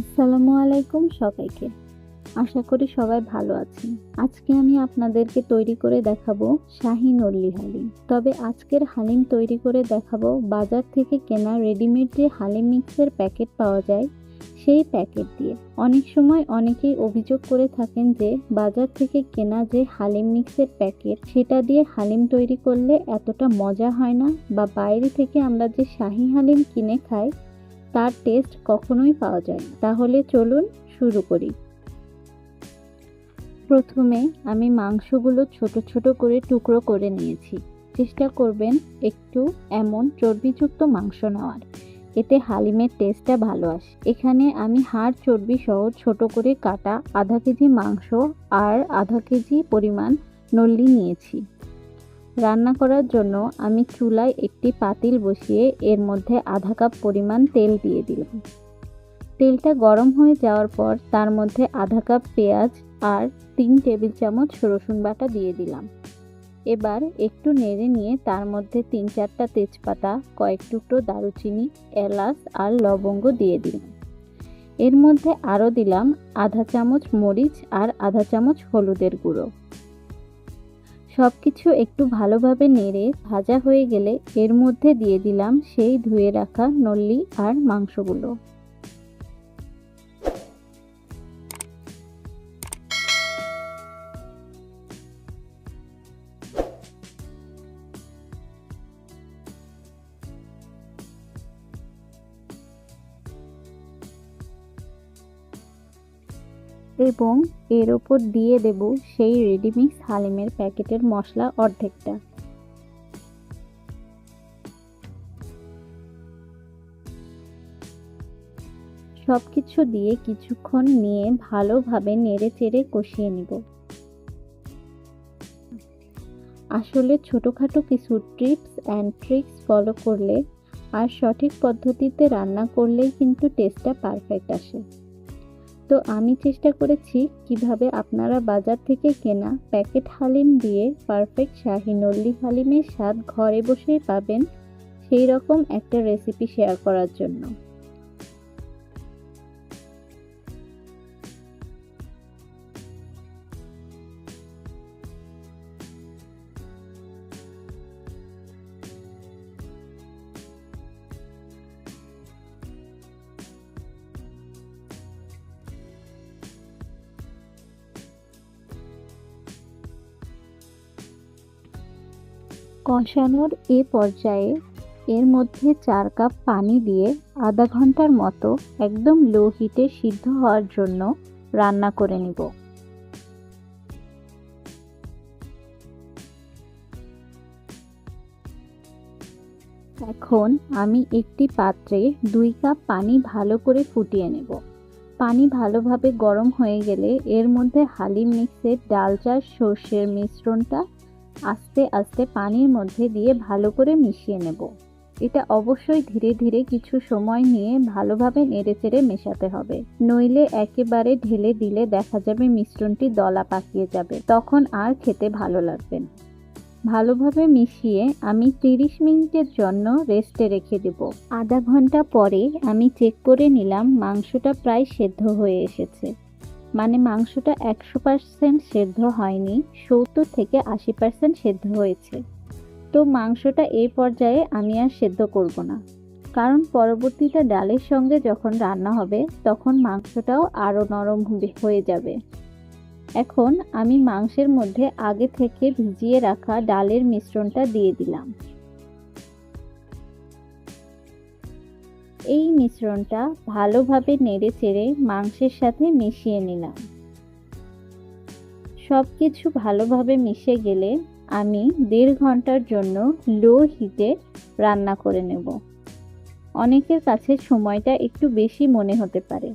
আসসালামু আলাইকুম সবাইকে। আশা করি সবাই ভালো আছেন। আজকে আমি আপনাদেরকে তৈরি করে দেখাবো শাহি নল্লি হালিম। তবে আজকের হালিম তৈরি করে দেখাবো বাজার থেকে কেনা রেডিমেড যে হালিম মিক্সের প্যাকেট পাওয়া যায়, সেই প্যাকেট দিয়ে। অনেক সময় অনেকেই অভিযোগ করে থাকেন যে বাজার থেকে কেনা যে হালিম মিক্সের প্যাকেট, সেটা দিয়ে হালিম তৈরি করলে এতটা মজা হয় না বা বাইরে থেকে আমরা যে শাহি হালিম কিনে খাই তার টেস্ট কখনোই পাওয়া যায় না। তাহলে চলুন শুরু করি। প্রথমে আমি মাংসগুলো ছোট ছোট করে টুকরো করে নিয়েছি। চেষ্টা করবেন একটু এমন চর্বিযুক্ত মাংস নেওয়ার। এতে হালিমের টেস্টটা ভালো আসে। এখানে আমি হাড় চর্বি সহ ছোট করে কাটা আধা কেজি মাংস আর আধা কেজি পরিমাণ নল্লি নিয়েছি। রান্না করার জন্য আমি চুলায় একটি পাতিল বসিয়ে এর মধ্যে আধা কাপ পরিমাণ তেল দিয়ে দিলাম। তেলটা গরম হয়ে যাওয়ার পর তার মধ্যে আধা কাপ পেঁয়াজ আর তিন টেবিল চামচ রসুন বাটা দিয়ে দিলাম। এবার একটু নেড়ে নিয়ে তার মধ্যে তিন চারটা তেজপাতা, কয়েক টুকরো দারুচিনি, এলাচ আর লবঙ্গ দিয়ে দিলাম। এর মধ্যে আরও দিলাম আধা চামচ মরিচ আর আধা চামচ হলুদের গুঁড়ো। সব কিছু একটু ভালোভাবে নেড়ে ভাজা হয়ে গেলে এর মধ্যে দিয়ে দিলাম সেই ধুয়ে রাখা নল্লি আর মাংসগুলো। এবং এর ওপর দিয়ে দেব সেই রেডিমিক্স হালিমের প্যাকেটের মশলা অর্ধেকটা। সব কিছু দিয়ে কিছুক্ষণ নিয়ে ভালোভাবে নেড়ে চেড়ে কষিয়ে নিব। আসলে ছোটোখাটো কিছু টিপস অ্যান্ড ট্রিক্স ফলো করলে আর সঠিক পদ্ধতিতে রান্না করলেই কিন্তু টেস্টটা পারফেক্ট আসে। তো আমি চেষ্টা করেছি কীভাবে আপনারা বাজার থেকে কেনা প্যাকেট হালিম দিয়ে পারফেক্ট শাহি নল্লি হালিমের স্বাদ ঘরে বসেই পাবেন সেই রকম একটা রেসিপি শেয়ার করার জন্য। কষানোর এ পর্যায়ে এর মধ্যে চার কাপ পানি দিয়ে আধা ঘণ্টার মতো একদম লো হিটে সিদ্ধ হওয়ার জন্য রান্না করে নিব। এখন আমি একটি পাত্রে দুই কাপ পানি ভালো করে ফুটিয়ে নেব। পানি ভালোভাবে গরম হয়ে গেলে এর মধ্যে হালিম মিক্সের ডাল চাষ সর্ষের মিশ্রণটা আস্তে আস্তে পানির মধ্যে দিয়ে ভালো করে মিশিয়ে নেব। এটা অবশ্যই ধীরে ধীরে কিছু সময় নিয়ে ভালোভাবে নেড়েচেড়ে মেশাতে হবে। নইলে একেবারে ঢেলে দিলে দেখা যাবে মিশ্রণটি দলা পাকিয়ে যাবে। তখন আর খেতে ভালো লাগবে ভালোভাবে মিশিয়ে আমি তিরিশ মিনিটের জন্য রেস্টে রেখে দেব। আধা ঘণ্টা পরে আমি চেক করে নিলাম মাংসটা প্রায় সেদ্ধ হয়ে এসেছে। মানে মাংসটা একশো পার্সেন্ট সেদ্ধ হয়নি, সত্তর থেকে আশি পার্সেন্ট সেদ্ধ হয়েছে। তো মাংসটা এই পর্যায়ে আমি আর সেদ্ধ করব না। কারণ পরবর্তীতে ডালের সঙ্গে যখন রান্না হবে, তখন মাংসটাও আরও নরম হয়ে যাবে। এখন আমি মাংসের মধ্যে আগে থেকে ভিজিয়ে রাখা ডালের মিশ্রণটা দিয়ে দিলাম। এই মিশ্রণটা ভালোভাবে নেড়ে চেড়ে মাংসের সাথে মিশিয়ে নিলাম। সব কিছু ভালোভাবে মিশে গেলে আমি দেড় ঘণ্টার জন্য লো হিটে রান্না করে নেব। অনেকের কাছে সময়টা একটু বেশি মনে হতে পারে।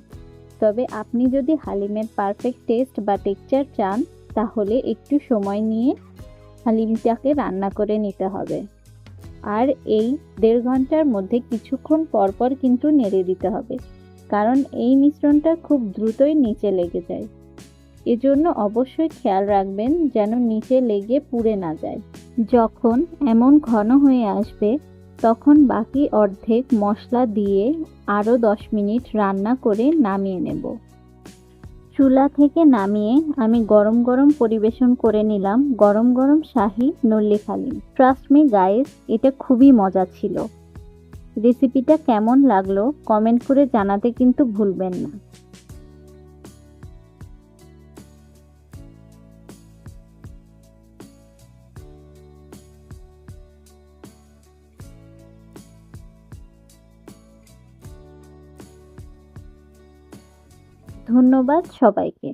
তবে আপনি যদি হালিমের পারফেক্ট টেস্ট বা টেক্সচার চান, তাহলে একটু সময় নিয়ে হালিমটাকে রান্না করে নিতে হবে। আর এই দেড় ঘণ্টার মধ্যে কিছুক্ষণ পরপর কিন্তু নেড়ে দিতে হবে। কারণ এই মিশ্রণটা খুব দ্রুতই নিচে লেগে যায়। এজন্য অবশ্যই খেয়াল রাখবেন যেন নিচে লেগে পুড়ে না যায়। যখন এমন ঘন হয়ে আসবে, তখন বাকি অর্ধেক মশলা দিয়ে আরও দশ মিনিট রান্না করে নামিয়ে নেব। চুলা থেকে নামিয়ে আমি গরম গরম পরিবেশন করে নিলাম গরম গরম শাহি নল্লি হালিম ট্রাস্ট মি গাইস এটা খুবই মজা ছিল। রেসিপিটা কেমন লাগল কমেন্ট করে জানাতে কিন্তু ভুলবেন না। ধন্যবাদ সবাইকে।